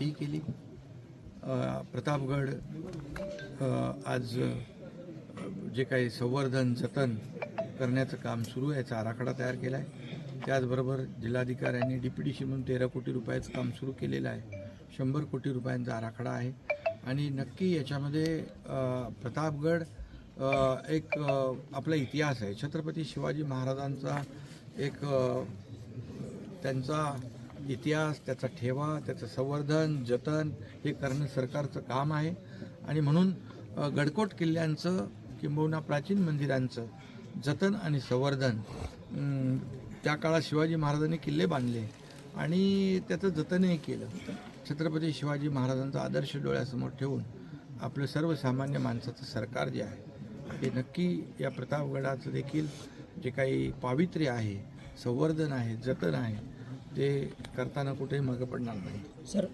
तीही केली. प्रतापगड आज जे काही संवर्धन जतन करण्याचं काम सुरू आहे याचा आराखडा तयार केला आहे त्याचबरोबर जिल्हाधिकाऱ्यांनी डी पी डी सी म्हणून तेरा कोटी रुपयाचं काम सुरू केलेलं आहे. शंभर कोटी रुपयांचा आराखडा आहे. आणि नक्की याच्यामध्ये प्रतापगड एक आपला इतिहास आहे. छत्रपती शिवाजी महाराजांचा एक त्यांचा इतिहास त्याचा ठेवा त्याचं संवर्धन जतन हे करणं सरकारचं काम आहे. आणि म्हणून गडकोट किल्ल्यांचं किंबहुना प्राचीन मंदिरांचं जतन आणि संवर्धन त्या काळात शिवाजी महाराजांनी किल्ले बांधले. आणि त्याचं जतनही केलं. छत्रपती शिवाजी महाराजांचा आदर्श डोळ्यासमोर ठेवून आपलं सर्वसामान्य माणसाचं सरकार जे आहे हे नक्की या प्रतापगडाचं देखील जे काही पावित्र्य आहे संवर्धन आहे जतन आहे ते करताना कुठेही मागं पडणार नाही. सर